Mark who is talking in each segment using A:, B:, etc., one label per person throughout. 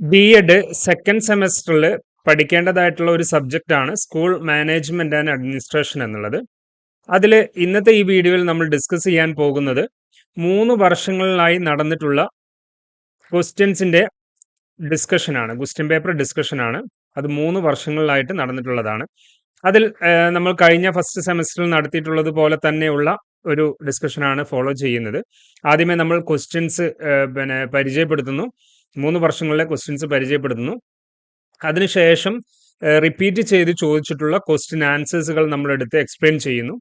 A: B Ed second സെമസ്റ്ററിൽ പഠിക്കേണ്ടതായിട്ടുള്ള ഒരു subject ആണ് സ്കൂൾ മാനേജ്മെന്റ് ആൻഡ് അഡ്മിനിസ്ട്രേഷൻ എന്നുള്ളത്. അതിൽ ഇന്നത്തെ ഈ വീഡിയോയിൽ നമ്മൾ ഡിസ്കസ് ചെയ്യാൻ പോകുന്നത് മൂന്ന് വർഷങ്ങളിലായി നടന്നിട്ടുള്ള ക്വസ്റ്റ്യൻസിന്റെ ഡിസ്കഷനാണ് ക്വസ്റ്റ്യൻ പേപ്പർ ഡിസ്കഷനാണ് അത് മൂന്ന് വർഷങ്ങളിലായിട്ട് നടന്നിട്ടുള്ളതാണ്. അതിൽ നമ്മൾ കഴിഞ്ഞ ഫസ്റ്റ് സെമസ്റ്ററിൽ നടത്തിയിട്ടുള്ളത് പോലെ തന്നെയുള്ള ഒരു ഡിസ്കഷനാണ് ഫോളോ ചെയ്യുന്നത്. ആദ്യമേ നമ്മൾ ക്വസ്റ്റ്യൻസ് പിന്നെ പരിചയപ്പെടുത്തുന്നു. മൂന്ന് വർഷങ്ങളിലെ ക്വസ്റ്റ്യൻസ് പരിചയപ്പെടുത്തുന്നു. അതിനുശേഷം റിപ്പീറ്റ് ചെയ്ത് ചോദിച്ചിട്ടുള്ള ക്വസ്റ്റ്യൻ ആൻസേഴ്സുകൾ നമ്മൾ എടുത്ത് എക്സ്പ്ലെയിൻ ചെയ്യുന്നു.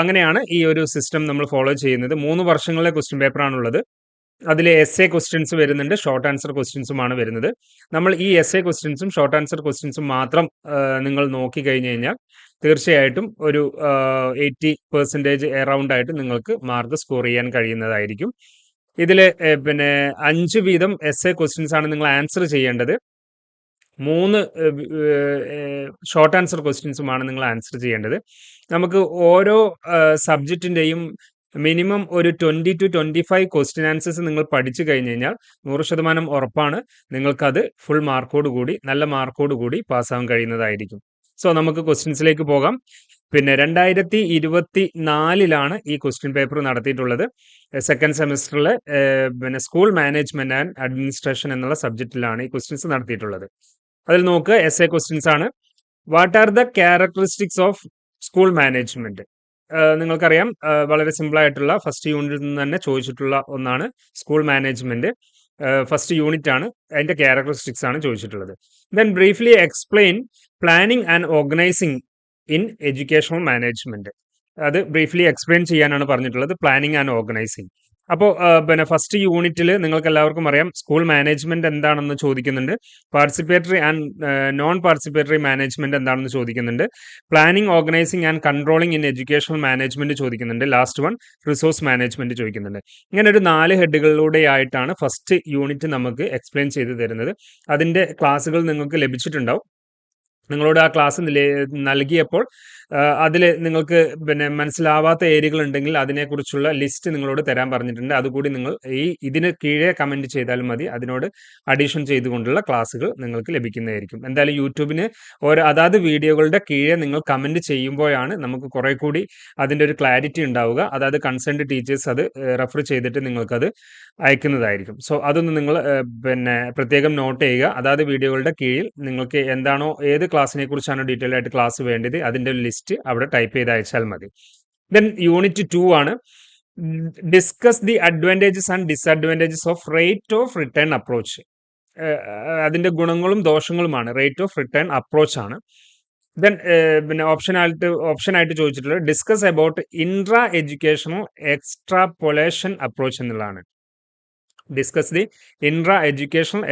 A: അങ്ങനെയാണ് ഈ ഒരു സിസ്റ്റം നമ്മൾ ഫോളോ ചെയ്യുന്നത്. മൂന്ന് വർഷങ്ങളിലെ ക്വസ്റ്റ്യൻ പേപ്പറാണുള്ളത് അതിൽ എസ് എ ക്വസ്റ്റ്യൻസ് വരുന്നുണ്ട് ഷോർട്ട് ആൻസർ ക്വസ്റ്റ്യൻസുമാണ് വരുന്നത്. നമ്മൾ ഈ എസ് എ ക്വസ്റ്റ്യൻസും ഷോർട്ട് ആൻസർ ക്വസ്റ്റ്യൻസും മാത്രം നിങ്ങൾ നോക്കി കഴിഞ്ഞു കഴിഞ്ഞാൽ തീർച്ചയായിട്ടും ഒരു എയ്റ്റി പെർസെന്റേജ് എറൗണ്ട് ആയിട്ട് നിങ്ങൾക്ക് മാർക്ക് സ്കോർ ചെയ്യാൻ കഴിയുന്നതായിരിക്കും. ഇതിൽ പിന്നെ അഞ്ച് വീതം എസ് എ ക്വസ്റ്റ്യൻസ് ആണ് നിങ്ങൾ ആൻസർ ചെയ്യേണ്ടത്. മൂന്ന് ഷോർട്ട് ആൻസർ ക്വസ്റ്റ്യൻസുമാണ് നിങ്ങൾ ആൻസർ ചെയ്യേണ്ടത്. നമുക്ക് ഓരോ സബ്ജക്റ്റിന്റെയും മിനിമം ഒരു twenty two twenty five question answers നിങ്ങൾ പഠിച്ചു കഴിഞ്ഞ് കഴിഞ്ഞാൽ നൂറ് ശതമാനം ഉറപ്പാണ് നിങ്ങൾക്കത് ഫുൾ മാർക്കോട് കൂടി നല്ല മാർക്കോട് കൂടി പാസ്സാവാൻ കഴിയുന്നതായിരിക്കും. സോ നമുക്ക് ക്വസ്റ്റ്യൻസിലേക്ക് പോകാം. പിന്നെ രണ്ടായിരത്തി ഇരുപത്തി നാലിലാണ് ഈ ക്വസ്റ്റ്യൻ പേപ്പർ നടത്തിയിട്ടുള്ളത് സെക്കൻഡ് സെമിസ്റ്ററിൽ പിന്നെ സ്കൂൾ മാനേജ്മെന്റ് ആൻഡ് അഡ്മിനിസ്ട്രേഷൻ എന്നുള്ള സബ്ജക്റ്റിലാണ് ഈ ക്വസ്റ്റ്യൻസ് നടത്തിയിട്ടുള്ളത്. അതിൽ നോക്കുക എസ് എ ക്വസ്റ്റ്യൻസ് ആണ് what are the characteristics of school management നിങ്ങൾക്കറിയാം വളരെ സിമ്പിൾ ആയിട്ടുള്ള ഫസ്റ്റ് യൂണിറ്റിൽ നിന്ന് തന്നെ ചോദിച്ചിട്ടുള്ള ഒന്നാണ് സ്കൂൾ മാനേജ്മെന്റ് ഫസ്റ്റ് യൂണിറ്റ് ആണ് അതിന്റെ ക്യാരക്ടറിസ്റ്റിക്സ് ആണ് ചോദിച്ചിട്ടുള്ളത്. Then briefly explain planning and organising in educational management അത് ബ്രീഫ്ലി എക്സ്പ്ലെയിൻ ചെയ്യാനാണ് പറഞ്ഞിട്ടുള്ളത് പ്ലാനിങ് ആൻഡ് ഓർഗനൈസിങ് അപ്പോൾ പിന്നെ ഫസ്റ്റ് യൂണിറ്റിൽ നിങ്ങൾക്ക് എല്ലാവർക്കും അറിയാം സ്കൂൾ മാനേജ്മെന്റ് എന്താണെന്ന് ചോദിക്കുന്നുണ്ട് participatory and non participatory management എന്താണെന്ന് ചോദിക്കുന്നുണ്ട് planning organising and controlling in educational management ചോദിക്കുന്നുണ്ട് ലാസ്റ്റ് വൺ റിസോഴ്സ് മാനേജ്മെന്റ് ചോദിക്കുന്നുണ്ട്. ഇങ്ങനെ ഒരു നാല് ഹെഡുകളിലൂടെ ആയിട്ടാണ് ഫസ്റ്റ് യൂണിറ്റ് നമുക്ക് എക്സ്പ്ലെയിൻ ചെയ്ത് തരുന്നത്. അതിന്റെ ക്ലാസ്സുകൾ നിങ്ങൾക്ക് ലഭിച്ചിട്ടുണ്ടാവും. നിങ്ങളോട് ആ ക്ലാസ് നൽകിയപ്പോൾ അതിൽ നിങ്ങൾക്ക് പിന്നെ മനസ്സിലാവാത്ത ഏരിയകൾ ഉണ്ടെങ്കിൽ അതിനെക്കുറിച്ചുള്ള ലിസ്റ്റ് നിങ്ങളോട് തരാൻ പറഞ്ഞിട്ടുണ്ട്. അതുകൂടി നിങ്ങൾ ഈ ഇതിന് കീഴേ കമന്റ് ചെയ്താലും മതി. അതിനോട് അഡീഷൻ ചെയ്തുകൊണ്ടുള്ള ക്ലാസ്സുകൾ നിങ്ങൾക്ക് ലഭിക്കുന്നതായിരിക്കും. എന്തായാലും യൂട്യൂബിന് ഓരോ അതാത് വീഡിയോകളുടെ കീഴേ നിങ്ങൾ കമന്റ് ചെയ്യുമ്പോഴാണ് നമുക്ക് കുറെ കൂടി അതിന്റെ ഒരു ക്ലാരിറ്റി ഉണ്ടാവുക. അതായത് കൺസേൺഡ് ടീച്ചേഴ്സ് അത് റെഫർ ചെയ്തിട്ട് നിങ്ങൾക്കത് അയക്കുന്നതായിരിക്കും. സോ അതൊന്ന് നിങ്ങൾ പിന്നെ പ്രത്യേകം നോട്ട് ചെയ്യുക. അതാത് വീഡിയോകളുടെ കീഴിൽ നിങ്ങൾക്ക് എന്താണോ ഏത് ക്ലാസ്സിനെ കുറിച്ചാണ് ഡീറ്റെയിൽ ആയിട്ട് ക്ലാസ് വേണ്ടത്. അതിന്റെ ഒരു ലിസ്റ്റ് അവിടെ ടൈപ്പ് ചെയ്ത് അയച്ചാൽ മതി. ദെൻ യൂണിറ്റ് ടു ആണ്. Discuss the advantages and disadvantages of rate of return approach അതിന്റെ ഗുണങ്ങളും ദോഷങ്ങളുമാണ്. റേറ്റ് ഓഫ് റിട്ടേൺ അപ്രോച്ച് ആണ്. ദെൻ പിന്നെ ഓപ്ഷൻ ആയിട്ട് ചോദിച്ചിട്ടുള്ളത് discuss about intra educational extrapolation approach എന്നുള്ളതാണ്. Discuss the intra educational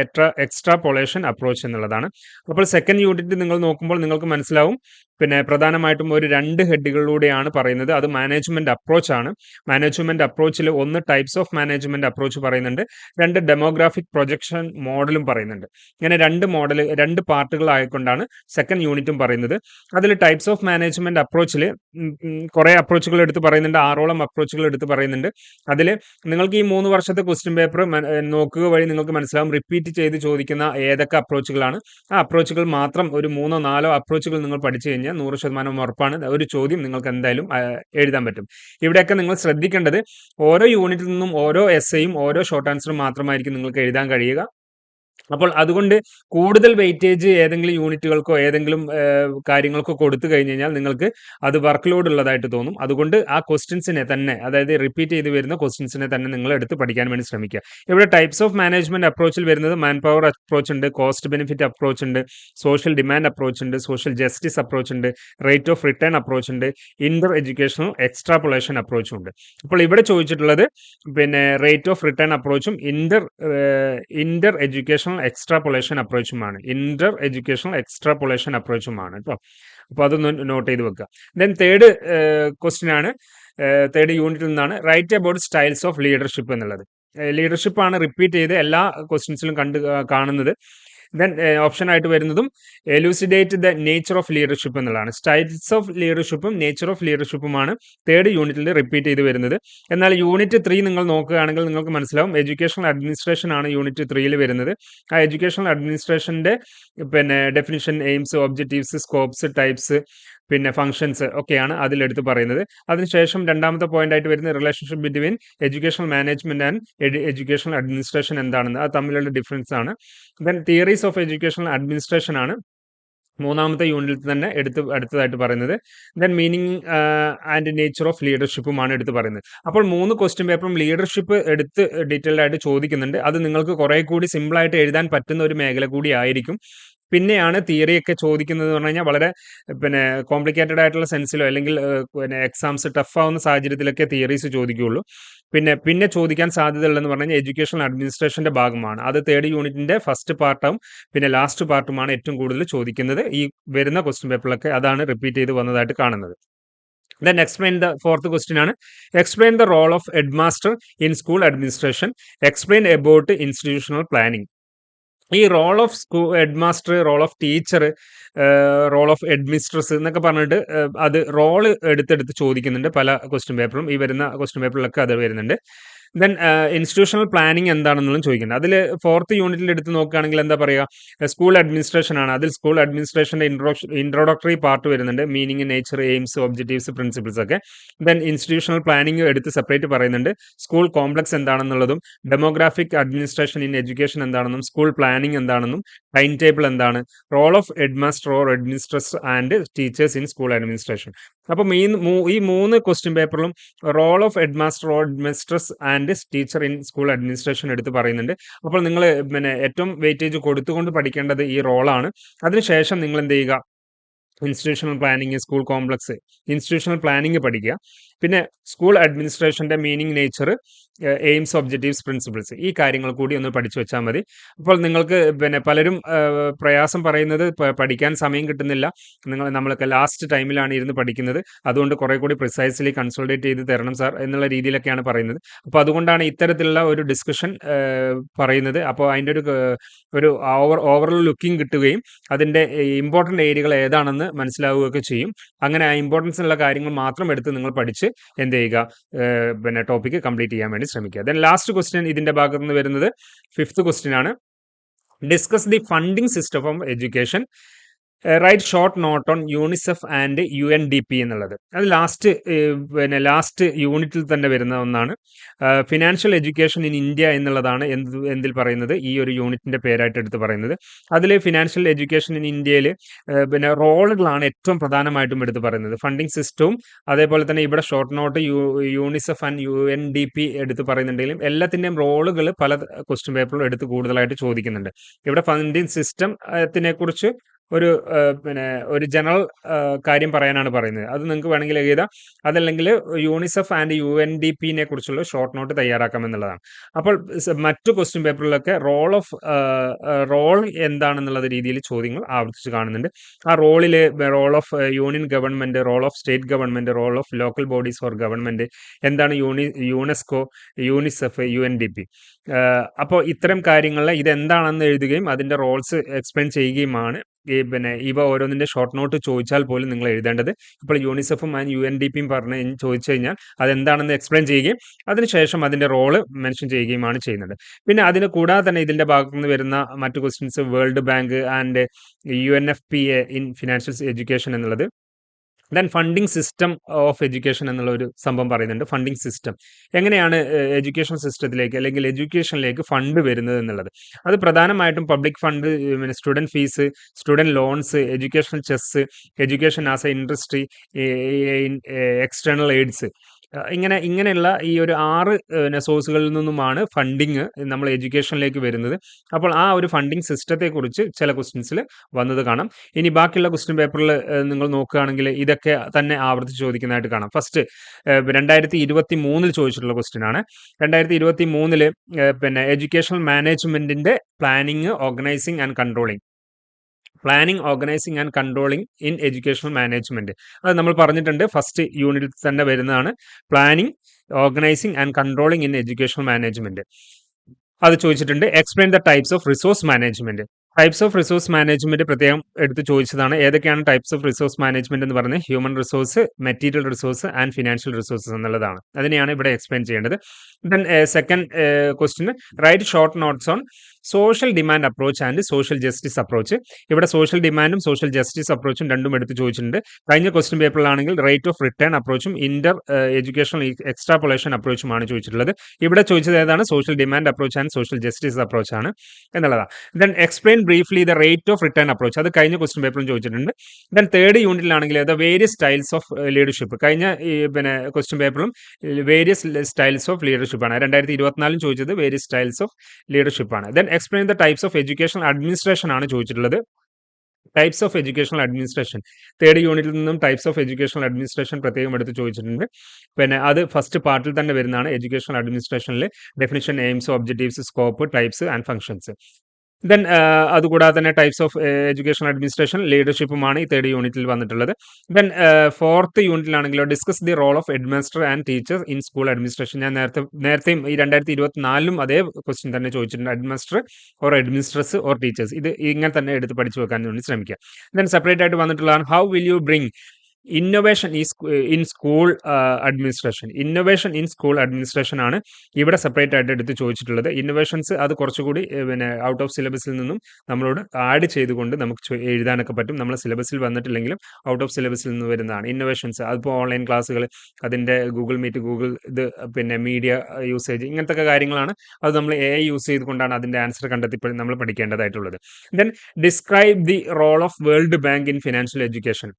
A: extrapolation approach എന്നുള്ളതാണ്. അപ്പോൾ സെക്കൻഡ് യൂണിറ്റ് നിങ്ങൾ നോക്കുമ്പോൾ നിങ്ങൾക്ക് മനസ്സിലാവും പിന്നെ പ്രധാനമായിട്ടും ഒരു രണ്ട് ഹെഡുകളിലൂടെയാണ് പറയുന്നത്. അത് മാനേജ്മെന്റ് അപ്രോച്ച് ആണ്. മാനേജ്മെന്റ് അപ്രോച്ചിൽ ഒന്ന് ടൈപ്സ് ഓഫ് മാനേജ്മെന്റ് അപ്രോച്ച് പറയുന്നുണ്ട്. രണ്ട് ഡെമോഗ്രാഫിക് പ്രൊജക്ഷൻ മോഡലും പറയുന്നുണ്ട്. ഇങ്ങനെ രണ്ട് മോഡൽ രണ്ട് പാർട്ടുകളായിക്കൊണ്ടാണ് സെക്കൻഡ് യൂണിറ്റും പറയുന്നത്. അതിൽ ടൈപ്സ് ഓഫ് മാനേജ്മെന്റ് അപ്രോച്ചിൽ കുറേ അപ്രോച്ചുകൾ എടുത്ത് പറയുന്നുണ്ട്. ആറോളം അപ്രോച്ചുകൾ എടുത്ത് പറയുന്നുണ്ട്. അതിൽ നിങ്ങൾക്ക് ഈ മൂന്ന് വർഷത്തെ ക്വസ്റ്റ്യൻ പേപ്പർ നോക്കുക വഴി നിങ്ങൾക്ക് മനസ്സിലാവും. റിപ്പീറ്റ് ചെയ്ത് ചോദിക്കുന്ന ഏതൊക്കെ അപ്രോച്ചുകളാണ് ആ അപ്രോച്ചുകൾ മാത്രം ഒരു മൂന്നോ നാലോ അപ്രോച്ചുകൾ നിങ്ങൾ പഠിച്ചു നൂറ് ശതമാനം ഉറപ്പാണ്. ഒരു ചോദ്യം നിങ്ങൾക്ക് എന്തായാലും എഴുതാൻ പറ്റും. ഇവിടെയൊക്കെ നിങ്ങൾ ശ്രദ്ധിക്കേണ്ടത് ഓരോ യൂണിറ്റിൽ നിന്നും ഓരോ എസ്സേയും ഓരോ ഷോർട്ട് ആൻസറും മാത്രമായിരിക്കും നിങ്ങൾക്ക് എഴുതാൻ കഴിയുക. അപ്പോൾ അതുകൊണ്ട് കൂടുതൽ വെയിറ്റേജ് ഏതെങ്കിലും യൂണിറ്റുകൾക്കോ ഏതെങ്കിലും കാര്യങ്ങൾക്കോ കൊടുത്തു കഴിഞ്ഞ് കഴിഞ്ഞാൽ നിങ്ങൾക്ക് അത് വർക്ക് ലോഡ് ഉള്ളതായിട്ട് തോന്നും. അതുകൊണ്ട് ആ ക്വസ്റ്റ്യൻസിനെ തന്നെ അതായത് റിപ്പീറ്റ് ചെയ്ത് വരുന്ന ക്വസ്റ്റ്യൻസിനെ തന്നെ നിങ്ങൾ എടുത്ത് പഠിക്കാൻ വേണ്ടി ശ്രമിക്കുക. ഇവിടെ ടൈപ്സ് ഓഫ് മാനേജ്മെന്റ് അപ്രോച്ചിൽ വരുന്നത് മാൻ പവർ അപ്രോച്ച് ഉണ്ട് കോസ്റ്റ് ബെനിഫിറ്റ് അപ്രോച്ച് ഉണ്ട് സോഷ്യൽ ഡിമാൻഡ് അപ്രോച്ച് ഉണ്ട് സോഷ്യൽ ജസ്റ്റിസ് അപ്രോച്ച് ഉണ്ട് റേറ്റ് ഓഫ് റിട്ടേൺ അപ്രോച്ച് ഉണ്ട് ഇന്റർ എഡ്യൂക്കേഷണൽ എക്സ്ട്രാപൊളേഷൻ അപ്രോച്ചും ഉണ്ട്. അപ്പോൾ ഇവിടെ ചോദിച്ചിട്ടുള്ളത് പിന്നെ റേറ്റ് ഓഫ് റിട്ടേൺ അപ്രോച്ചും ഇന്റർ ഇന്റർ എഡ്യൂക്കേഷണൽ എക്സ്ട്രാപൊളേഷൻ അപ്രോച്ചുമാണ് ഇന്റർ എഡ്യൂക്കേഷണൽ എക്സ്ട്രാപൊളേഷൻ അപ്രോച്ചുമാണ് കേട്ടോ അപ്പോൾ അതൊന്ന് നോട്ട് ചെയ്ത് വെക്കുക ദെൻ തേർഡ് ക്വസ്റ്റ്യൻ ആണ്. തേർഡ് യൂണിറ്റിൽ നിന്നാണ് right about styles of leadership എന്നുള്ളത്. ലീഡർഷിപ്പാണ് റിപ്പീറ്റ് ചെയ്ത് എല്ലാ ക്വസ്റ്റ്യൻസിലും കണ്ട് കാണുന്നത്. ദെൻ ഓപ്ഷൻ ആയിട്ട് വരുന്നതും elucidate the nature of leadership എന്നുള്ളതാണ്. സ്റ്റൈൽസ് ഓഫ് ലീഡർഷിപ്പും നേച്ചർ ഓഫ് ലീഡർഷിപ്പുമാണ് തേർഡ് യൂണിറ്റിൽ റിപ്പീറ്റ് ചെയ്ത് വരുന്നത്. എന്നാൽ യൂണിറ്റ് ത്രീ നിങ്ങൾ നോക്കുകയാണെങ്കിൽ നിങ്ങൾക്ക് മനസ്സിലാവും എഡ്യൂക്കേഷണൽ അഡ്മിനിസ്ട്രേഷൻ ആണ് യൂണിറ്റ് ത്രീയിൽ വരുന്നത്. ആ എഡ്യൂക്കേഷണൽ അഡ്മിനിസ്ട്രേഷന്റെ പിന്നെ definition aims objectives scopes types പിന്നെ ഫംഗ്ഷൻസ് ഒക്കെയാണ് അതിലെടുത്ത് പറയുന്നത്. അതിനുശേഷം രണ്ടാമത്തെ പോയിന്റ് ആയിട്ട് വരുന്ന relationship between educational management and educational administration എന്താണെന്ന്. അത് തമ്മിലുള്ള ഡിഫറൻസ് ആണ്. Then theories of educational administration ആണ്. മൂന്നാമത്തെ യൂണിറ്റിൽ തന്നെ എടുത്ത് അടുത്തതായിട്ട് പറയുന്നത്. Then meaning and nature of ലീഡർഷിപ്പുമാണ് എടുത്ത് പറയുന്നത്. അപ്പോൾ മൂന്ന് ക്വസ്റ്റ്യൻ പേപ്പറും ലീഡർഷിപ്പ് എടുത്ത് ഡീറ്റെയിൽഡ് ആയിട്ട് ചോദിക്കുന്നുണ്ട്. അത് നിങ്ങൾക്ക് കുറേ കൂടി സിമ്പിളായിട്ട് എഴുതാൻ പറ്റുന്ന ഒരു മേഖല കൂടി ആയിരിക്കും. പിന്നെയാണ് തിയറിയൊക്കെ ചോദിക്കുന്നത് എന്ന് പറഞ്ഞു കഴിഞ്ഞാൽ വളരെ പിന്നെ കോംപ്ലിക്കേറ്റഡ് ആയിട്ടുള്ള സെൻസിലോ അല്ലെങ്കിൽ പിന്നെ എക്സാംസ് ടഫ് ആവുന്ന സാഹചര്യത്തിലൊക്കെ തിയറീസ് ചോദിക്കുകയുള്ളൂ. പിന്നെ പിന്നെ ചോദിക്കാൻ സാധ്യതയുള്ളതെന്ന് പറഞ്ഞു കഴിഞ്ഞാൽ എഡ്യൂക്കേഷൻ അഡ്മിനിസ്ട്രേഷന്റെ ഭാഗമാണ്. അത് തേർഡ് യൂണിറ്റിന്റെ ഫസ്റ്റ് പാർട്ടും പിന്നെ ലാസ്റ്റ് പാർട്ടുമാണ് ഏറ്റവും കൂടുതൽ ചോദിക്കുന്നത്. ഈ വരുന്ന ക്വസ്റ്റ്യൻ പേപ്പറിലൊക്കെ അതാണ് റിപ്പീറ്റ് ചെയ്ത് വന്നതായിട്ട് കാണുന്നത്. Then explain the fourth question ആണ്. Explain the role of head master in school administration explain about institutional planning ഈ role of school head master role of teacher role of headmistress എന്നൊക്കെ പറഞ്ഞിട്ട് അത് role എടുത്തെടുത്ത് ചോദിക്കുന്നുണ്ട് പല ക്വസ്റ്റ്യൻ പേപ്പറും ഈ വരുന്ന ക്വസ്റ്റ്യൻ പേപ്പറിലൊക്കെ അത് വരുന്നുണ്ട്. ദെൻ ഇൻസ്റ്റിറ്റ്യൂഷണൽ പ്ലാനിങ് എന്താണെന്നുള്ളത് ചോദിക്കുന്നത് അതിൽ ഫോർത്ത് യൂണിറ്റിൽ എടുത്ത് നോക്കുകയാണെങ്കിൽ എന്താ പറയുക? സ്കൂൾ അഡ്മിനിസ്ട്രേഷൻ ആണ്. അതിൽ സ്കൂൾ അഡ്മിനിസ്ട്രേഷന്റെ ഇൻട്രോഡക്ടറി പാർട്ട് വരുന്നുണ്ട്. Meaning nature aims objectives principles ഒക്കെ. ദെൻ ഇൻസ്റ്റിറ്റ്യൂഷണൽ പ്ലാനിങ് എടുത്ത് സെപ്പറേറ്റ് പറയുന്നുണ്ട്. സ്കൂൾ കോംപ്ലക്സ് എന്താണെന്നുള്ളതും ഡെമോഗ്രാഫിക് അഡ്മിനിസ്ട്രേഷൻ ഇൻ എഡ്യൂക്കേഷൻ എന്താണെന്നും സ്കൂൾ പ്ലാനിങ് എന്താണെന്നും ടൈം ടേബിൾ എന്താണ് role of headmaster or administrator and teachers in school administration അപ്പം ഈ ഈ മൂന്ന് question പേപ്പറിലും role of head master or mistress and teacher in school administration എടുത്ത് പറയുന്നുണ്ട്. അപ്പോൾ നിങ്ങൾ പിന്നെ ഏറ്റവും വെയിറ്റേജ് കൊടുത്തുകൊണ്ട് പഠിക്കേണ്ടത് ഈ റോളാണ് അതിനുശേഷം നിങ്ങൾ എന്ത് ചെയ്യുക? Institutional planning school complex institutional planning പഠിക്കുക. പിന്നെ school അഡ്മിനിസ്ട്രേഷന്റെ meaning nature aims objectives principles ഈ കാര്യങ്ങൾ കൂടി ഒന്ന് പഠിച്ചു വെച്ചാൽ മതി. അപ്പോൾ നിങ്ങൾക്ക് പിന്നെ പലരും പ്രയാസം പറയുന്നത് പഠിക്കാൻ സമയം കിട്ടുന്നില്ല. നിങ്ങൾ നമ്മളൊക്കെ ലാസ്റ്റ് ടൈമിലാണ് ഇരുന്ന് പഠിക്കുന്നത്. അതുകൊണ്ട് കുറേ കൂടി പ്രിസൈസ്ലി കൺസൾട്ടേറ്റ് ചെയ്ത് തരണം സാർ എന്നുള്ള രീതിയിലൊക്കെയാണ് പറയുന്നത്. അപ്പോൾ അതുകൊണ്ടാണ് ഇത്തരത്തിലുള്ള ഒരു ഡിസ്കഷൻ പറയുന്നത്. അപ്പോൾ അതിന്റെ ഒരു ഒരു ഓവർ ഓവറോൾ ലുക്കിംഗ് കിട്ടുകയും അതിന്റെ ഇമ്പോർട്ടന്റ് ഏരിയകൾ ഏതാണെന്ന് മനസ്സിലാവുകയൊക്കെ ചെയ്യും. അങ്ങനെ ആ ഇമ്പോർട്ടൻസ് ഉള്ള കാര്യങ്ങൾ മാത്രം എടുത്ത് നിങ്ങൾ പഠിച്ച് എന്ത് ചെയ്യുക പിന്നെ ടോപ്പിക്ക് കംപ്ലീറ്റ് ചെയ്യാൻ വേണ്ടി ശ്രമിക്കുക. ദെൻ ലാസ്റ്റ് ക്വസ്റ്റ്യൻ ഇതിന്റെ ഭാഗത്ത് നിന്ന് വരുന്നത് ഫിഫ്ത്ത് ക്വസ്റ്റ്യൻ ആണ്. Discuss the funding system of education write short note on UNICEF and U N D P എന്നുള്ളത്. അത് ലാസ്റ്റ് പിന്നെ ലാസ്റ്റ് യൂണിറ്റിൽ തന്നെ വരുന്ന ഒന്നാണ്. ഫിനാൻഷ്യൽ എഡ്യൂക്കേഷൻ ഇൻ ഇന്ത്യ എന്നുള്ളതാണ് എന്ത് എന്തിൽ പറയുന്നത്? ഈ ഒരു യൂണിറ്റിന്റെ പേരായിട്ട് എടുത്ത് പറയുന്നത്. അതിൽ ഫിനാൻഷ്യൽ എഡ്യൂക്കേഷൻ ഇൻ ഇന്ത്യയിൽ പിന്നെ റോളുകളാണ് ഏറ്റവും പ്രധാനമായിട്ടും എടുത്ത് പറയുന്നത്. ഫണ്ടിങ് സിസ്റ്റവും അതേപോലെ തന്നെ ഇവിടെ short note U UNICEF and U N D P എടുത്ത് പറയുന്നുണ്ടെങ്കിലും എല്ലാത്തിന്റെയും റോളുകൾ പല ക്വസ്റ്റ്യൻ പേപ്പറിലും എടുത്ത് കൂടുതലായിട്ട് ചോദിക്കുന്നുണ്ട്. ഇവിടെ ഫണ്ടിങ് സിസ്റ്റത്തിനെ കുറിച്ച് ഒരു പിന്നെ ഒരു ജനറൽ കാര്യം പറയാനാണ് പറയുന്നത്. അത് നിങ്ങൾക്ക് വേണമെങ്കിൽ എഴുതാം. അതല്ലെങ്കിൽ UNICEF and U N D പിനെ കുറിച്ചുള്ള ഷോർട്ട് നോട്ട് തയ്യാറാക്കാമെന്നുള്ളതാണ് അപ്പോൾ മറ്റു ക്വസ്റ്റ്യൻ പേപ്പറിലൊക്കെ റോൾ ഓഫ് റോൾ എന്താണെന്നുള്ള രീതിയിൽ ചോദ്യങ്ങൾ ആവർത്തിച്ച് കാണുന്നുണ്ട്. ആ റോളിൽ role of union government role of state government role of local bodies for government എന്താണ് uni UNESCO UNICEF U N D P അപ്പോൾ ഇത്തരം കാര്യങ്ങളിൽ ഇതെന്താണെന്ന് എഴുതുകയും അതിന്റെ റോൾസ് എക്സ്പ്ലെയിൻ ചെയ്യുകയുമാണ് പിന്നെ ഇവ ഓരോന്നിന്റെ ഷോർട്ട് നോട്ട് ചോദിച്ചാൽ പോലും നിങ്ങൾ എഴുതേണ്ടത്. ഇപ്പോൾ യൂണിസെഫും ആൻഡ് യു എൻ ഡി പിയും പറഞ്ഞ് ചോദിച്ചു കഴിഞ്ഞാൽ അതെന്താണെന്ന് എക്സ്പ്ലെയിൻ ചെയ്യുകയും അതിനുശേഷം അതിന്റെ റോൾ മെൻഷൻ ചെയ്യുകയുമാണ് ചെയ്യുന്നത്. പിന്നെ അതിന് കൂടാതെ തന്നെ ഇതിന്റെ ഭാഗത്തു നിന്ന് വരുന്ന മറ്റു questions world bank and U N F P A in financial education എന്നുള്ളത്. Then funding system of education എന്നുള്ള ഒരു സംഭവം പറയുന്നുണ്ട്. ഫണ്ടിങ് സിസ്റ്റം എങ്ങനെയാണ് എഡ്യൂക്കേഷൻ സിസ്റ്റത്തിലേക്ക് അല്ലെങ്കിൽ എഡ്യൂക്കേഷനിലേക്ക് ഫണ്ട് വരുന്നത് എന്നുള്ളത്? അത് പ്രധാനമായിട്ടും പബ്ലിക് ഫണ്ട് പിന്നെ student fees student loans educational cess education as a industry external aids ഇങ്ങനെ ഇങ്ങനെയുള്ള ഈ ഒരു ആറ് സോഴ്സുകളിൽ നിന്നുമാണ് ഫണ്ടിങ് നമ്മൾ എഡ്യൂക്കേഷനിലേക്ക് വരുന്നത്. അപ്പോൾ ആ ഒരു ഫണ്ടിങ് സിസ്റ്റത്തെക്കുറിച്ച് ചില ക്വസ്റ്റ്യൻസിൽ വന്നത് കാണാം. ഇനി ബാക്കിയുള്ള ക്വസ്റ്റ്യൻ പേപ്പറിൽ നിങ്ങൾ നോക്കുകയാണെങ്കിൽ ഇതൊക്കെ തന്നെ ആവർത്തിച്ച് ചോദിക്കുന്നതായിട്ട് കാണാം. ഫസ്റ്റ് രണ്ടായിരത്തി ഇരുപത്തി മൂന്നിൽ ചോദിച്ചിട്ടുള്ള ക്വസ്റ്റ്യൻ ആണ് രണ്ടായിരത്തി ഇരുപത്തി മൂന്നിൽ പിന്നെ എഡ്യൂക്കേഷണൽ മാനേജ്മെന്റിന്റെ planning organising and controlling. Planning organising and controlling in educational management അത് നമ്മൾ പറഞ്ഞിട്ടുണ്ട് ഫസ്റ്റ് യൂണിറ്റിൽ തന്നെ വരുന്നതാണ് planning organising and controlling in educational management അത് ചോദിച്ചിട്ടുണ്ട് explain the types of resource management types of resource management പ്രത്യേകം എടുത്ത് ചോദിച്ചതാണ് ഏതൊക്കെയാണ് ടൈപ്സ് ഓഫ് റിസോഴ്സ് മാനേജ്മെന്റ് എന്ന് പറഞ്ഞത് human resource material resource and financial resources എന്നുള്ളതാണ്. അതിനെയാണ് ഇവിടെ എക്സ്പ്ലെയിൻ ചെയ്യേണ്ടത്. Then second question write short notes on social demand approach and social justice approach ഇവിടെ സോഷ്യൽ ഡിമാൻഡും സോഷ്യൽ ജസ്റ്റിസ് അപ്രോച്ചും രണ്ടും എടുത്ത് ചോദിച്ചിട്ടുണ്ട്. കഴിഞ്ഞ ക്വസ്റ്റ്യൻ പേപ്പറിലാണെങ്കിൽ റേറ്റ് ഓഫ് റിട്ടേൺ അപ്രോച്ചും ഇന്റർ എഡ്യൂക്കേഷണൽ എക്സ്ട്രാപൊളേഷൻ അപ്രോച്ചുമാണ് ചോദിച്ചിട്ടുള്ളത്. ഇവിടെ ചോദിച്ചത് ഏതാണ്? Social demand approach and social justice approach ആണ് എന്നുള്ളതാണ് then explain briefly the rate of return approach അത് കഴിഞ്ഞ ക്വസ്റ്റ്യൻ പേപ്പറും ചോദിച്ചിട്ടുണ്ട്. Then third യൂണിറ്റിലാണെങ്കിൽ the various styles of leadership കഴിഞ്ഞ പിന്നെ ക്വസ്റ്റ്യൻ പേപ്പറിലും വേരിയസ് സ്റ്റൈൽസ് ഓഫ് ലീഡർഷിപ്പ് ആണ്. രണ്ടായിരത്തി ഇരുപത്തിനാലും ചോദിച്ചത് വേരിയസ് സ്റ്റൈൽസ് ഓഫ് ലീഡർഷിപ്പ് ആണ്. Then explain the types of educational administration ആണ് ചോദിച്ചിട്ടുള്ളത്. Types of educational administration third യൂണിറ്റിൽ നിന്നും ടൈപ്സ് ഓഫ് എഡ്യൂക്കേഷണൽ അഡ്മിനിസ്ട്രേഷൻ പ്രത്യേകം എടുത്ത് ചോദിച്ചിട്ടുണ്ട്. പിന്നെ അത് ഫസ്റ്റ് പാർട്ടിൽ തന്നെ വരുന്നതാണ് educational അഡ്മിനിസ്ട്രേഷനിൽ definition aims objectives scope types and functions then അതുകൂടാതെ തന്നെ ടൈപ്സ് ഓഫ് എഡ്യൂക്കേഷൻ അഡ്മിനിസ്ട്രേഷൻ ലീഡർഷിപ്പുമാണ് ഈ തേർഡ് യൂണിറ്റിൽ വന്നിട്ടുള്ളത്. Then fourth യൂണിറ്റിലാണെങ്കിലോ discuss the role of headmaster and teacher in school administration ഞാൻ നേരത്തെ നേരത്തെയും ഈ രണ്ടായിരത്തി ഇരുപത്തിനാലിലും അതേ ക്വസ്റ്റ്യൻ തന്നെ ചോദിച്ചിട്ടുണ്ട്. Administer or administress or teachers ഇത് ഇങ്ങനെ തന്നെ എടുത്ത് പഠിച്ചു വെക്കാൻ വേണ്ടി ശ്രമിക്കുക. ദെൻ സെപ്പറേറ്റ് ആയിട്ട് വന്നിട്ടുള്ളതാണ് how will you bring innovation ഈ in school administration innovation in school administration ആണ് ഇവിടെ സെപ്പറേറ്റ് ആയിട്ട് എടുത്ത് ചോദിച്ചിട്ടുള്ളത്. ഇന്നൊവേഷൻസ് അത് കുറച്ചുകൂടി പിന്നെ ഔട്ട് ഓഫ് സിലബസിൽ നിന്നും നമ്മളോട് ആഡ് ചെയ്തുകൊണ്ട് നമുക്ക് എഴുതാനൊക്കെ പറ്റും. നമ്മൾ സിലബസിൽ വന്നിട്ടില്ലെങ്കിലും ഔട്ട് ഓഫ് സിലബസിൽ നിന്ന് വരുന്നതാണ്. ഇന്നൊവേഷൻസ് അതിപ്പോൾ ഓൺലൈൻ ക്ലാസ്സുകൾ അതിന്റെ ഗൂഗിൾ മീറ്റ് ഗൂഗിൾ ഇത് പിന്നെ മീഡിയ യൂസേജ് ഇങ്ങനത്തെ കാര്യങ്ങളാണ്. അത് നമ്മൾ എ യൂസ് ചെയ്തുകൊണ്ടാണ് അതിന്റെ ആൻസർ കണ്ടെത്തി നമ്മൾ പഠിക്കേണ്ടതായിട്ടുള്ളത്. Then describe the role of world bank in financial education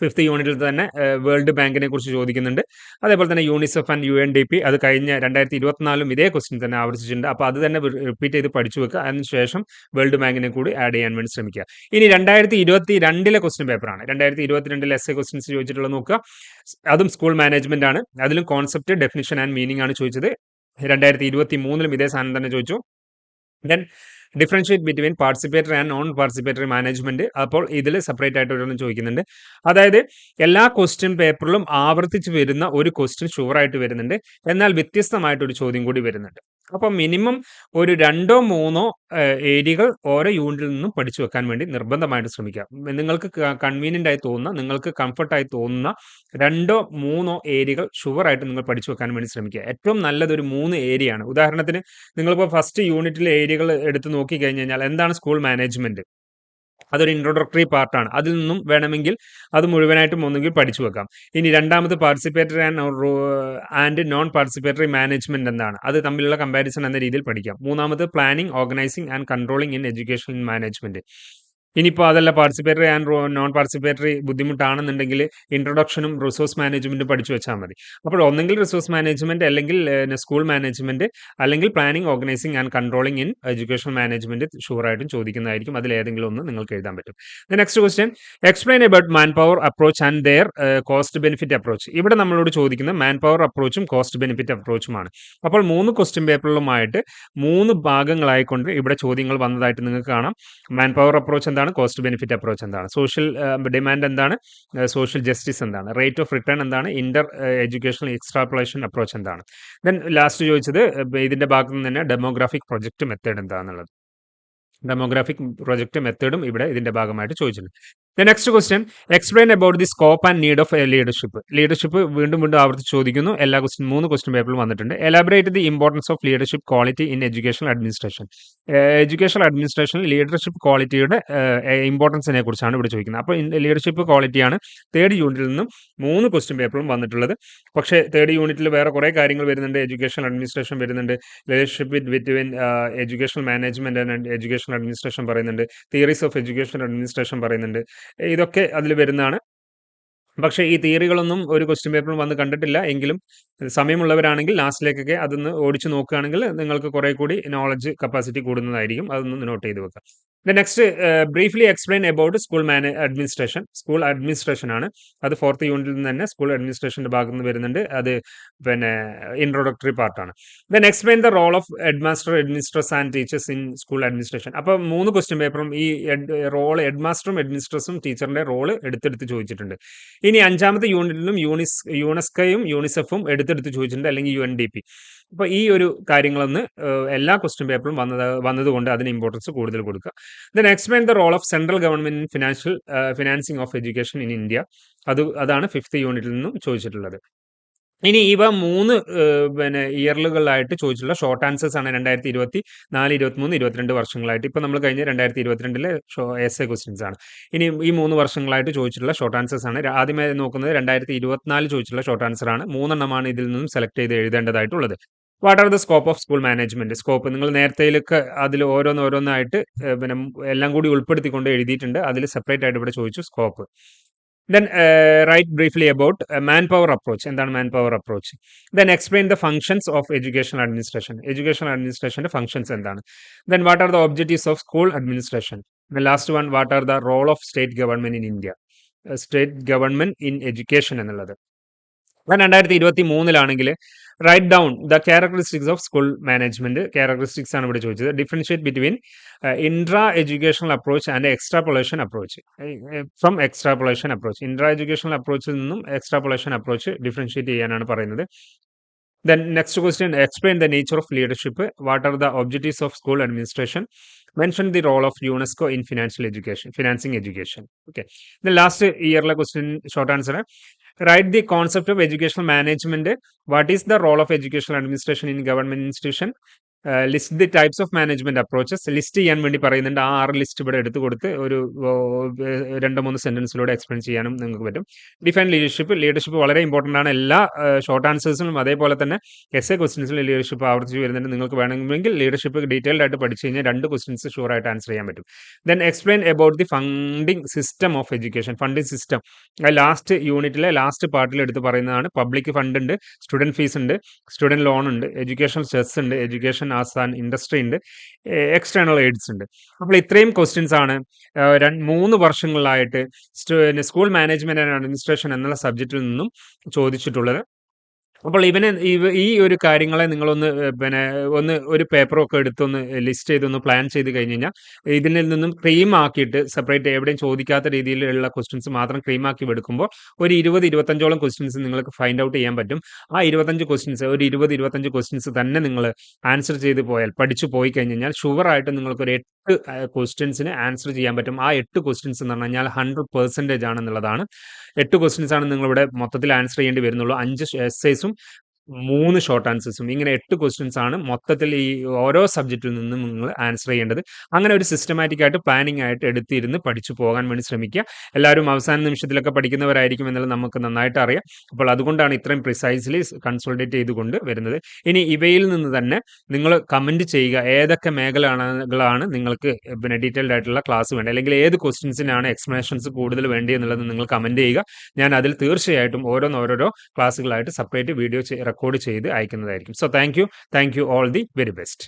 A: fifth യൂണിറ്റിൽ തന്നെ വേൾഡ് ബാങ്കിനെ കുറിച്ച് ചോദിക്കുന്നുണ്ട്. അതേപോലെ തന്നെ UNICEF and U N D P അത് കഴിഞ്ഞ രണ്ടായിരത്തി ഇരുപത്തിനാലും ഇതേ ക്വസ്റ്റ്യൻ തന്നെ ആവർത്തിച്ചിട്ടുണ്ട്. അപ്പോൾ അത് തന്നെ റിപ്പീറ്റ് ചെയ്ത് പഠിച്ചു വെക്കുക. അതിനുശേഷം വേൾഡ് ബാങ്കിനെ കൂടി ആഡ് ചെയ്യാൻ വേണ്ടി ശ്രമിക്കുക. ഇനി രണ്ടായിരത്തി ഇരുപത്തി രണ്ടിലെ ക്വസ്റ്റ്യൻ പേപ്പറാണ് രണ്ടായിരത്തി ഇരുപത്തിരണ്ടിലെ എസ് എ ക്വസ്റ്റ്യൻസ് ചോദിച്ചിട്ടുള്ളത് നോക്കുക. അതും സ്കൂൾ മാനേജ്മെന്റ് ആണ്. അതിലും കോൺസെപ്റ്റ് ഡെഫിനിഷൻ ആൻഡ് മീനിങ് ആണ് ചോദിച്ചത്. രണ്ടായിരത്തി ഇരുപത്തി മൂന്നിലും ഇതേ സാധനം തന്നെ ചോദിച്ചു. Then differentiate between participatory and non participatory management അപ്പോൾ ഇതിൽ സെപ്പറേറ്റ് ആയിട്ട് ഒരെണ്ണം ചോദിക്കുന്നുണ്ട്. അതായത് എല്ലാ ക്വസ്റ്റ്യൻ പേപ്പറിലും ആവർത്തിച്ച് വരുന്ന ഒരു ക്വസ്റ്റ്യൻ ഷുവറായിട്ട് വരുന്നുണ്ട്. എന്നാൽ വ്യത്യസ്തമായിട്ടൊരു ചോദ്യം കൂടി വരുന്നുണ്ട്. അപ്പോൾ മിനിമം ഒരു രണ്ടോ മൂന്നോ ഏരിയകൾ ഓരോ യൂണിറ്റിൽ നിന്നും പഠിച്ചു വെക്കാൻ വേണ്ടി നിർബന്ധമായിട്ട് ശ്രമിക്കുക നിങ്ങൾക്ക് കൺവീനിയന്റ് ആയി തോന്നുന്ന നിങ്ങൾക്ക് കംഫർട്ടായി തോന്നുന്ന രണ്ടോ മൂന്നോ ഏരിയകൾ ഷുവറായിട്ട് നിങ്ങൾ പഠിച്ചു വെക്കാൻ വേണ്ടി ശ്രമിക്കുക. ഏറ്റവും നല്ലത് ഒരു മൂന്ന് ഏരിയയാണ്. ഉദാഹരണത്തിന് നിങ്ങളിപ്പോൾ ഫസ്റ്റ് യൂണിറ്റിലെ ഏരിയകൾ എടുത്ത് നോക്കി കഴിഞ്ഞാൽ എന്താണ് സ്കൂൾ മാനേജ്മെന്റ് അതൊരു ഇൻട്രോഡക്ടറി പാർട്ടാണ് അതിൽ നിന്നും വേണമെങ്കിൽ അത് മുഴുവനായിട്ടും ഒന്നുകിൽ പഠിച്ചു വെക്കാം. ഇനി രണ്ടാമത് participatory and and non participatory management എന്താണ് അത് തമ്മിലുള്ള കമ്പാരിസൺ എന്ന രീതിയിൽ പഠിക്കാം. മൂന്നാമത് planning organising and controlling in education management ഇനിയിപ്പോൾ അതല്ല പാർട്ടിസിപ്പേറ്ററി ആൻഡ് നോൺ പാർട്ടിസിപ്പേറ്ററി ബുദ്ധിമുട്ടാണെന്നുണ്ടെങ്കിൽ ഇൻട്രൊഡക്ഷനും റിസോഴ്സ് മാനേജ്മെന്റും പഠിച്ചു വെച്ചാൽ മതി. അപ്പോൾ ഒന്നെങ്കിൽ റിസോഴ്സ് മാനേജ്മെന്റ് അല്ലെങ്കിൽ സ്കൂൾ മാനേജ്മെന്റ് അല്ലെങ്കിൽ planning organising and controlling in education management ഷുവറായിട്ടും ചോദിക്കുന്നതായിരിക്കും. അതിൽ ഏതെങ്കിലും ഒന്ന് നിങ്ങൾക്ക് എഴുതാൻ പറ്റും. Next question explain about man power approach and their cost benefit approach ഇവിടെ നമ്മളോട് ചോദിക്കുന്ന മാൻ പവർ അപ്രോച്ചും കോസ്റ്റ് ബെനിഫിറ്റ് അപ്രോച്ചുമാണ് അപ്പോൾ മൂന്ന് ക്വസ്റ്റ്യൻ പേപ്പറിലുമായിട്ട് മൂന്ന് ഭാഗങ്ങളായിക്കൊണ്ട് ഇവിടെ ചോദ്യങ്ങൾ വന്നതായിട്ട് നിങ്ങൾക്ക് കാണാം. മാൻ പവർ അപ്രോച്ച് എന്താണ്? കോസ്റ്റ് ബെനിഫിറ്റ് അപ്രോച്ച് എന്താണ്? സോഷ്യൽ ഡിമാൻഡ് എന്താണ്? സോഷ്യൽ ജസ്റ്റിസ് എന്താണ്? റേറ്റ് ഓഫ് റിട്ടേൺ എന്താണ്? ഇന്റർ എഡ്യൂക്കേഷണൽ എക്സ്ട്രാപ്പുലേഷൻ അപ്രോച്ച് എന്താണ്? ദെൻ ലാസ്റ്റ് ചോദിച്ചത് ഇതിന്റെ ഭാഗത്ത് നിന്ന് തന്നെ ഡെമോഗ്രാഫിക് പ്രൊജക്ട് മെത്തേഡ് എന്താണെന്നുള്ളത് ഡെമോഗ്രാഫിക് പ്രൊജക്ട് മെത്തേഡും ഇവിടെ ഇതിന്റെ ഭാഗമായിട്ട് ചോദിച്ചിട്ടുണ്ട്. Next question explain about the scope and need of leadership leadership വീണ്ടും വീണ്ടും ആവർത്തി ചോദിക്കുന്നു. എല്ലാ ക്വസ്റ്റ്യൻ മൂന്ന് ക്വസ്റ്റ്യൻ പേപ്പറിൽ വന്നിട്ടുണ്ട്. Elaborate the importance of leadership quality in education administration education അഡ്മിനിസ്ട്രേഷനിൽ leadership ക്വാളിറ്റിയുടെ ഇമ്പോർട്ടൻസിനെ കുറിച്ചാണ് ഇവിടെ ചോദിക്കുന്നത്. അപ്പോൾ ലീഡർഷിപ്പ് ക്വാളിറ്റിയാണ് തേർഡ് യൂണിറ്റിൽ നിന്നും മൂന്ന് ക്വസ്റ്റ്യൻ പേപ്പറും വന്നിട്ടുള്ളത്. പക്ഷേ തേർഡ് യൂണിറ്റിൽ വേറെ കുറേ കാര്യങ്ങൾ വരുന്നുണ്ട്. എഡ്യൂക്കേഷൻ അഡ്മിനിസ്ട്രേഷൻ വരുന്നുണ്ട്. Leadership with between education management and education administration പറയുന്നുണ്ട്. തിയറീസ് ഓഫ് എഡ്യൂക്കേഷൻ അഡ്മിനിസ്ട്രേഷൻ പറയുന്നുണ്ട്. ഇതൊക്കെ അതിൽ വരുന്നതാണ്. പക്ഷേ ഈ തിയറികളൊന്നും ഒരു ക്വസ്റ്റ്യൻ പേപ്പറിൽ വന്ന് കണ്ടിട്ടില്ല. എങ്കിലും സമയമുള്ളവരാണെങ്കിൽ ലാസ്റ്റിലേക്കൊക്കെ അതൊന്ന് ഓടിച്ചു നോക്കുകയാണെങ്കിൽ നിങ്ങൾക്ക് കുറെ കൂടി നോളജ് കപ്പാസിറ്റി കൂടുന്നതായിരിക്കും. അതൊന്ന് നോട്ട് ചെയ്ത് വെക്കാം. The next briefly explain about school mana administration school administration ആണ്. അത് ഫോർത്ത് യൂണിറ്റിൽ നിന്ന് തന്നെ സ്കൂൾ അഡ്മിനിസ്ട്രേഷന്റെ ഭാഗത്ത് നിന്ന് വരുന്നുണ്ട്. അത് പിന്നെ ഇൻട്രൊഡക്ടറി പാർട്ടാണ് then explain the role of headmaster administrators and teachers in school administration അപ്പോൾ മൂന്ന് ക്വസ്റ്റ്യൻ പേപ്പറും ഈ റോൾ ഹെഡ്മാസ്റ്ററും അഡ്മിനിസ്ട്രേഴ്സും റോൾ റോൾ എടുത്തെടുത്ത് ചോദിച്ചിട്ടുണ്ട്. ഇനി അഞ്ചാമത്തെ യൂണിറ്റിലും യൂണിസ് യുനെസ്കോയും യൂണിസെഫും എടുത്തെടുത്ത് ചോദിച്ചിട്ടുണ്ട് അല്ലെങ്കിൽ യു എൻ ഡി പി അപ്പോൾ ഈ ഒരു കാര്യങ്ങളൊന്ന് എല്ലാ ക്വസ്റ്റ്യൻ പേപ്പറും വന്നത് വന്നതുകൊണ്ട് അതിന് ഇമ്പോർട്ടൻസ് കൂടുതൽ കൊടുക്കുക. Then explain the role of central government in financial financing of education in India അത് അതാണ് ഫിഫ്ത്ത് യൂണിറ്റിൽ നിന്നും ചോദിച്ചിട്ടുള്ളത്. ഇനി ഇവ മൂന്ന് പിന്നെ ഇയറുകളിലായിട്ട് ചോദിച്ചുള്ള ഷോർട്ട് ആൻസേഴ്സ് ആണ് രണ്ടായിരത്തി ഇരുപത്തി നാല് ഇരുപത്തി മൂന്ന് ഇരുപത്തിരണ്ട് വർഷങ്ങളായിട്ട്. ഇപ്പം നമ്മൾ കഴിഞ്ഞ രണ്ടായിരത്തി ഇരുപത്തിരണ്ടിലെ എസ് എ ക്വസ്റ്റ്യൻസ് ആണ്. ഇനി ഈ മൂന്ന് വർഷങ്ങളായിട്ട് ചോദിച്ചിട്ടുള്ള ഷോർട്ട് ആൻസേഴ്സ് ആണ്. ആദ്യമായി നോക്കുന്നത് രണ്ടായിരത്തി ഇരുപത്തിനാല് ചോദിച്ചിട്ടുള്ള ഷോർട്ട് ആൻസർ ആണ്. മൂന്നെണ്ണമാണ് ഇതിൽ നിന്നും സെലക്ട് ചെയ്ത് എഴുതേണ്ടതായിട്ടുള്ളത്. What are the scope of school management scope നിങ്ങൾ നേരത്തെയിലൊക്കെ അതിൽ ഓരോന്നോരോന്നായിട്ട് പിന്നെ എല്ലാം കൂടി ഉൾപ്പെടുത്തിക്കൊണ്ട് എഴുതിയിട്ടുണ്ട്. അതിൽ സെപ്പറേറ്റ് ആയിട്ട് ഇവിടെ ചോദിച്ചു scope then write briefly about man power approach എന്താണ് man power approach then explain the functions of education administration education അഡ്മിനിസ്ട്രേഷന്റെ functions എന്താണ് then what are the objectives of school administration last one what are the role of state government in India state government in education എന്നുള്ളത് രണ്ടായിരത്തി ഇരുപത്തി മൂന്നിലാണെങ്കിൽ write down the characteristics of school management characteristics ആണ് ഇവിടെ ചോദിച്ചത്. Differentiate between intra educational approach and extrapolation approach from extrapolation approach intra educational അപ്രോച്ചിൽ നിന്നും extrapolation approach differentiate ചെയ്യാനാണ് പറയുന്നത്. Then next question explain the nature of leadership what are the objectives of school administration mention the role of UNESCO in financial education financing education okay last ഇയറിലെ question short answer write the concept of educational management. What is the role of educational administration in government institution list the types of management approaches list ചെയ്യാൻ വേണ്ടി പറയുന്നുണ്ട്. ആ ആറ് list ഇവിടെ എടുത്തു കൊടുത്ത് ഒരു രണ്ട് മൂന്ന് സെന്റൻസിലൂടെ എക്സ്പ്ലെയിൻ ചെയ്യാനും നിങ്ങൾക്ക് പറ്റും. ഡിഫൈൻ ലീഡർഷിപ്പ് ലീഡർഷിപ്പ് വളരെ ഇമ്പോർട്ടന്റ് ആണ്. എല്ലാ ഷോർട്ട് ആൻസേഴ്സിലും അതേപോലെ തന്നെ എസ് എ ക്വസ്റ്റ്യൻസിലും ലീഡർഷിപ്പ് ആവർത്തിച്ച് വരുന്നുണ്ട്. നിങ്ങൾക്ക് വേണമെങ്കിൽ ലീഡർഷിപ്പ് ഡീറ്റെയിൽഡ് ആയിട്ട് പഠിച്ചു കഴിഞ്ഞാൽ രണ്ട് ക്വസ്റ്റൻസ് ഷുവർ ആയിട്ട് ആൻസർ ചെയ്യാൻ പറ്റും. Then explain about the funding system of education funding system last യൂണിറ്റിലെ ലാസ്റ്റ് പാർട്ടിൽ എടുത്ത് പറയുന്നതാണ്. പബ്ലിക് ഫണ്ട് ഉണ്ട് സ്റ്റുഡന്റ് ഫീസ് ഉണ്ട് സ്റ്റുഡന്റ് ലോൺ ഉണ്ട് എഡ്യൂക്കേഷൻ സ്ട്രെസ് ഉണ്ട് എഡ്യൂക്കേഷൻ ആസാൻ ഇൻഡസ്ട്രി ഉണ്ട് എക്സ്റ്റേണൽ എയ്ഡ്സ് ഉണ്ട് അപ്പോൾ ഇത്രയും ക്വസ്റ്റ്യൻസ് ആണ് മൂന്ന് വർഷങ്ങളിലായിട്ട് സ്കൂൾ മാനേജ്മെന്റ് ആൻഡ് അഡ്മിനിസ്ട്രേഷൻ എന്നുള്ള സബ്ജക്റ്റിൽ നിന്നും ചോദിച്ചിട്ടുള്ളത്. അപ്പോൾ ഇവനെ ഈ ഒരു കാര്യങ്ങളെ നിങ്ങളൊന്ന് പിന്നെ ഒന്ന് ഒരു പേപ്പറൊക്കെ എടുത്തൊന്ന് ലിസ്റ്റ് ചെയ്തൊന്ന് പ്ലാൻ ചെയ്ത് കഴിഞ്ഞ് കഴിഞ്ഞാൽ ഇതിൽ നിന്നും ക്രീം ആക്കിയിട്ട് സെപ്പറേറ്റ് എവിടെയും ചോദിക്കാത്ത രീതിയിലുള്ള ക്വസ്റ്റ്യൻസ് മാത്രം ക്രീം ആക്കി എടുക്കുമ്പോൾ ഒരു ഇരുപത് ഇരുപത്തഞ്ചോളം ക്വസ്റ്റ്യൻസ് നിങ്ങൾക്ക് ഫൈൻഡ് ഔട്ട് ചെയ്യാൻ പറ്റും. ആ ഇരുപത്തഞ്ച് ക്വസ്റ്റ്യൻസ് ഒരു ഇരുപത് ഇരുപത്തഞ്ച് ക്വസ്റ്റ്യൻസ് തന്നെ നിങ്ങൾ ആൻസർ ചെയ്ത് പോയാൽ പഠിച്ചു പോയി കഴിഞ്ഞ് കഴിഞ്ഞാൽ ഷുവറായിട്ട് നിങ്ങൾക്ക് ഒരു എട്ട് ക്വസ്റ്റ്യൻസിന് ആൻസർ ചെയ്യാൻ പറ്റും. ആ എട്ട് ക്വസ്റ്റ്യൻസ് എന്ന് പറഞ്ഞു കഴിഞ്ഞാൽ ഹൺഡ്രഡ് പെർസെന്റേജ് ആണെന്നുള്ളതാണ്. എട്ട് ക്വസ്റ്റ്യൻസ് ആണ് നിങ്ങളിവിടെ മൊത്തത്തിൽ ആൻസർ ചെയ്യേണ്ടി വരുന്നുള്ളൂ. അഞ്ച് എസ്സേസും machen. മൂന്ന് ഷോർട്ട് ആൻസേഴ്സും ഇങ്ങനെ എട്ട് ക്വസ്റ്റ്യൻസ് ആണ് മൊത്തത്തിൽ ഈ ഓരോ സബ്ജക്റ്റിൽ നിന്നും നിങ്ങൾ ആൻസർ ചെയ്യേണ്ടത്. അങ്ങനെ ഒരു സിസ്റ്റമാറ്റിക് ആയിട്ട് പ്ലാനിങ് ആയിട്ട് എടുത്തിരുന്ന് പഠിച്ചു പോകാൻ വേണ്ടി ശ്രമിക്കുക. എല്ലാവരും അവസാന നിമിഷത്തിലൊക്കെ പഠിക്കുന്നവരായിരിക്കും എന്നുള്ളത് നമുക്ക് നന്നായിട്ട് അറിയാം. അപ്പോൾ അതുകൊണ്ടാണ് ഇത്രയും പ്രിസൈസ്ലി കൺസൾട്ടേറ്റ് ചെയ്തുകൊണ്ട് വരുന്നത്. ഇനി ഇവയിൽ നിന്ന് തന്നെ നിങ്ങൾ കമന്റ് ചെയ്യുക. ഏതൊക്കെ മേഖലകളാണ് നിങ്ങൾക്ക് പിന്നെ ഡീറ്റെയിൽഡ് ആയിട്ടുള്ള ക്ലാസ് വേണ്ടത്? അല്ലെങ്കിൽ ഏത് ക്വസ്റ്റ്യൻസിനാണ് എക്സ്പ്ലനേഷൻസ് കൂടുതൽ വേണ്ടി എന്നുള്ളത് നിങ്ങൾ കമന്റ് ചെയ്യുക. ഞാൻ അതിൽ തീർച്ചയായിട്ടും ഓരോന്നോരോരോ ക്ലാസ്സുകളായിട്ട് സെപ്പറേറ്റ് വീഡിയോ റെക്കോർഡ് ചെയ്ത് അയക്കുന്നതായിരിക്കും. So thank you thank you all the very best